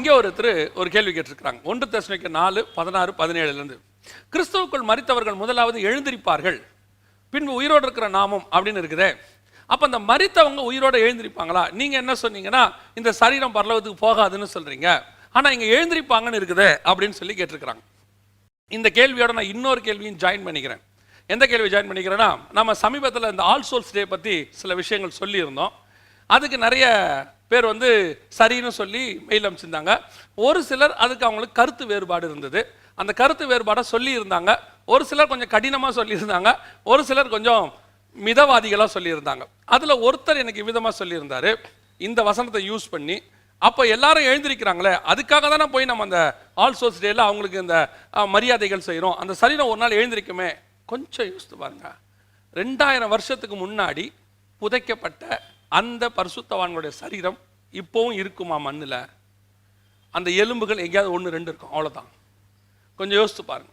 இங்கே ஒருத்தர் ஒரு கேள்வி கேட்டிருக்கிறாங்க. ஒன்று தசனிக்க நாலு பதினாறு பதினேழுலேருந்து. கிறிஸ்துவுக்குள் மறித்தவர்கள் முதலாவது எழுந்திருப்பார்கள். பின்பு உயிரோடு இருக்கிற நாமம் அப்படின்னு இருக்குதே. அப்போ அந்த மறித்தவங்க உயிரோடு எழுந்திருப்பாங்களா? நீங்கள் என்ன சொன்னீங்கன்னா இந்த சரீரம் பரலவத்துக்கு போகாதுன்னு சொல்கிறீங்க ஆனால் இங்கே எழுந்திருப்பாங்கன்னு இருக்குதே அப்படின்னு சொல்லி கேட்டிருக்கிறாங்க. இந்த கேள்வியோட நான் இன்னொரு கேள்வியும் ஜாயின் பண்ணிக்கிறேன். எந்த கேள்வி ஜாயின் பண்ணிக்கிறேன்னா நம்ம சமீபத்தில் இந்த ஆல் சோல்ஸ் டே பற்றி சில விஷயங்கள் சொல்லியிருந்தோம். அதுக்கு நிறைய பேர் வந்து சரின்னு சொல்லி மெயில் அனுப்பிச்சிருந்தாங்க ஒரு சிலர் அதுக்கு அவங்களுக்கு கருத்து வேறுபாடு இருந்தது. அந்த கருத்து வேறுபாடை சொல்லியிருந்தாங்க. ஒரு சிலர் கொஞ்சம் கடினமாக சொல்லியிருந்தாங்க. ஒரு சிலர் கொஞ்சம் மிதவாதிகளாக சொல்லியிருந்தாங்க. அதில் ஒருத்தர் எனக்கு விதமாக சொல்லியிருந்தார். இந்த வசனத்தை யூஸ் பண்ணி அப்போ எல்லாரும் எழுந்திருக்கிறாங்களே அதுக்காக தானே போய் நம்ம அந்த ஆல் சோல்ஸ் அவங்களுக்கு இந்த மரியாதைகள் செய்கிறோம் அந்த சரீரம் ஒரு நாள் எழுந்திருக்குமே. கொஞ்சம் யோசித்து பாருங்க. ரெண்டாயிரம் வருஷத்துக்கு முன்னாடி புதைக்கப்பட்ட அந்த பரிசுத்தவான்களுடைய சரீரம் இப்போவும் இருக்குமா மண்ணில்? அந்த எலும்புகள் எங்கேயாவது ஒன்று ரெண்டு இருக்கும் அவ்வளோதான் கொஞ்சம் யோசித்து பாருங்க.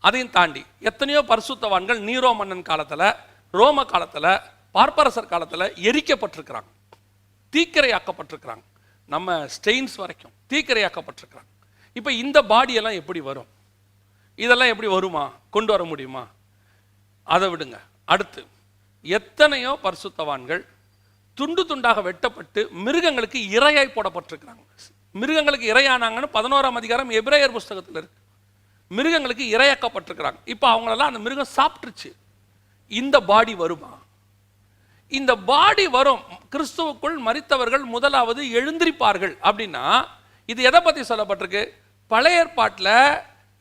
அதையும் தாண்டி எத்தனையோ பரிசுத்தவான்கள் நீரோ மன்னன் காலத்தில் ரோம காலத்தில் பார்ப்பரசர் காலத்தில் எரிக்கப்பட்டிருக்கிறாங்க. தீக்கரையாக்கப்பட்டிருக்கிறாங்க. நம்ம ஸ்டெயின்ஸ் வரைக்கும் தீக்கிரையாக்கப்பட்டிருக்கிறாங்க. இப்போ இந்த பாடியெல்லாம் எப்படி வரும்? இதெல்லாம் எப்படி வருமா? கொண்டு வர முடியுமா? அதை விடுங்க. அடுத்து எத்தனையோ பரிசுத்தவான்கள் துண்டு துண்டாக வெட்டப்பட்டு மிருகங்களுக்கு இரையாய் போடப்பட்டிருக்கிறாங்க. மிருகங்களுக்கு இரையானாங்கன்னு பதினோராம் அதிகாரம் எபிரேயர் புஸ்தகத்தில் இருக்கு. மிருகங்களுக்கு இரையாக்கப்பட்டிருக்கிறாங்க. இப்போ அவங்களெல்லாம் அந்த மிருகம் சாப்பிட்டுருச்சு. இந்த பாடி வருமா? இந்த பாடி வரும். கிறிஸ்துவுக்குள் மரித்தவர்கள் முதலாவது எழுந்திருப்பார்கள். அப்படின்னா இது எதை பற்றி சொல்லப்பட்டிருக்கு? பழைய ஏற்பாட்டில்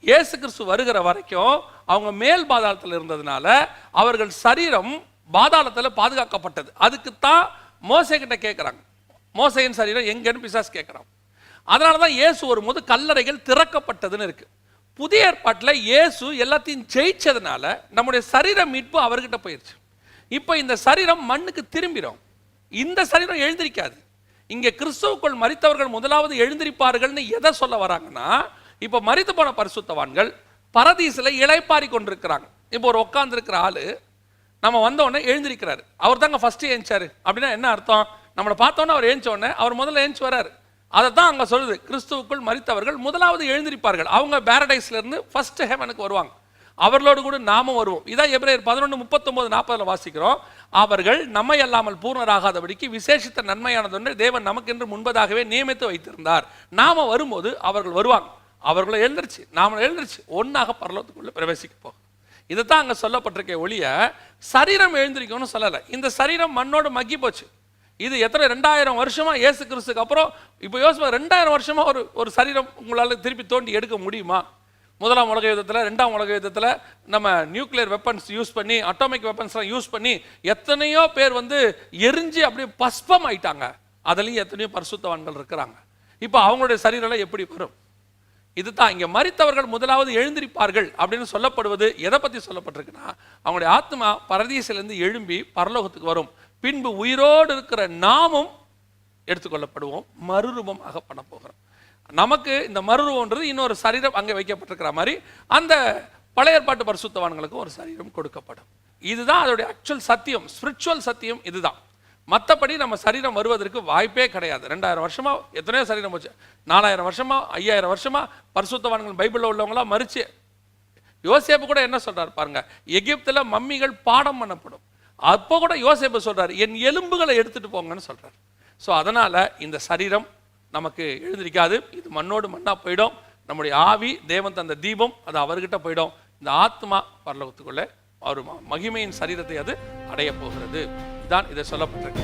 இயேசு கிறிஸ்து வருகிற வரைக்கும் அவங்க மேல் பாதாளத்தில் இருந்ததுனால அவர்கள் சரீரம் பாதாளத்தில் பாதுகாக்கப்பட்டது. அதுக்கு மோசைக்கிட்ட மோசை கிட்ட கேட்குறாங்க மோசையின் சரீரம் எங்கேன்னு பிசாஸ் கேட்குறான் அதனால தான் இயேசு வரும்போது கல்லறைகள் திறக்கப்பட்டதுன்னு இருக்குது புதிய ஏற்பாட்டில் இயேசு எல்லாத்தையும் ஜெயிச்சதுனால நம்முடைய சரீர மீட்பு அவர்கிட்ட போயிடுச்சு இப்போ இந்த சரீரம் மண்ணுக்கு திரும்பிடும் இந்த சரீரம் எழுந்திருக்காது. இங்கே கிறிஸ்துவுக்குள் மரித்தவர்கள் முதலாவது எழுந்திருப்பார்கள்னு எதை சொல்ல வராங்கன்னா இப்போ மரித்து போன பரிசுத்தவான்கள் பரதீசில் இழைப்பாரி கொண்டிருக்கிறாங்க. இப்போ ஒரு உட்காந்துருக்கிற ஆள் நம்ம வந்தோடனே எழுந்திருக்கிறார். அவர் தாங்க ஃபஸ்ட்டு ஏஞ்சார். அப்படின்னா என்ன அர்த்தம்? நம்மளை பார்த்தோன்னே அவர் ஏஞ்சோடனே அவர் முதல்ல ஏஞ்சி வரார். அதை தான் அங்கே சொல்லுது. கிறிஸ்துவுக்குள் மறித்தவர்கள் முதலாவது எழுந்திருப்பார்கள். அவங்க பேரடைஸ்லேருந்து ஃபஸ்ட்டு ஹெவனுக்கு வருவாங்க. அவர்களோடு கூட நாமும் வருவோம். இதான் எபிரேயர் பதினொன்று முப்பத்தொம்போது நாற்பதில் வாசிக்கிறோம். அவர்கள் நம்மை அல்லாமல் பூர்ணராகாதபடிக்கு விசேஷித்த நன்மையானதொன்று தேவன் நமக்கென்று முன்பதாகவே நியமித்து வைத்திருந்தார். நாம வரும்போது அவர்கள் வருவாங்க. அவர்களும் எழுந்திருச்சு. நாம எழுந்திருச்சு. ஒன்றாக பரலோகத்துக்குள்ளே பிரவேசிக்க போகும் இதை தான் அங்கே சொல்லப்பட்டிருக்க ஒழிய சரீரம் எழுந்திருக்கும்னு சொல்லலை. இந்த சரீரம் மண்ணோடு மக்கி போச்சு. இது எத்தனை ரெண்டாயிரம் வருஷமாக இயேசு கிறிஸ்துக்கு அப்புறம் இப்போ யோசிப்பா ரெண்டாயிரம் வருஷமாக ஒரு ஒரு சரீரம் உங்களால் திருப்பி தோண்டி எடுக்க முடியுமா? முதலாம் உலக யுத்தத்தில் ரெண்டாம் உலக யுத்தத்தில் நம்ம நியூக்ளியர் வெப்பன்ஸ் யூஸ் பண்ணி அட்டாமிக் வெப்பன்ஸ்லாம் யூஸ் பண்ணி எத்தனையோ பேர் வந்து எரிஞ்சு அப்படியே பஸ்பம் ஆயிட்டாங்க அதுலேயும் எத்தனையோ பரிசுத்தவான்கள் இருக்கிறாங்க. இப்போ அவங்களுடைய சரீரெல்லாம் எப்படி வரும்? இதுதான் இங்கே மறித்தவர்கள் முதலாவது எழுந்திருப்பார்கள் அப்படின்னு சொல்லப்படுவது எதை பற்றி சொல்லப்பட்டிருக்குன்னா அவங்களுடைய ஆத்மா பரதீசிலேருந்து எழும்பி பரலோகத்துக்கு வரும். பின்பு உயிரோடு இருக்கிற நாமும் எடுத்துக்கொள்ளப்படுவோம் மறுரூபமாக பண்ண போகிறோம். நமக்கு இந்த மறுரூபன்றது இன்னொரு சரீரம் அங்கே வைக்கப்பட்டிருக்கிற மாதிரி அந்த பழைய ஏற்பாட்டு பரிசுத்தவான்களுக்கும் ஒரு சரீரம் கொடுக்கப்படும். இதுதான் அதோடைய ஆக்சுவல் சத்தியம் ஸ்பிரிச்சுவல் சத்தியம் இதுதான். மற்றபடி நம்ம சரீரம் வருவதற்கு வாய்ப்பே கிடையாது. ரெண்டாயிரம் வருஷமா எத்தனையோ சரீரம் போச்சு. நாலாயிரம் வருஷமா ஐயாயிரம் வருஷமா பரிசுத்தவான்கள் பைபிளில் உள்ளவங்களாம் மறிச்சு. யோசேப்பு கூட என்ன சொல்கிறார் பாருங்க எகிப்தில் மம்மிகள் பாடம் பண்ணப்படும். அப்போ கூட யோசேப்பு சொல்கிறார் என் எலும்புகளை எடுத்துகிட்டு போங்கன்னு சொல்கிறார் ஸோ அதனால் இந்த சரீரம் நமக்கு எழுந்திருக்காது. இது மண்ணோடு மண்ணாக போயிடும். நம்முடைய ஆவி தேவன் தந்த தீபம் அது அவர்கிட்ட போயிடும். இந்த ஆத்மா பரலோகத்துக்குள்ளே அவர் மகிமையின் சரீரத்தை அது அடைய போகிறது. இதுதான் இதை சொல்லப்பட்டிருக்கு.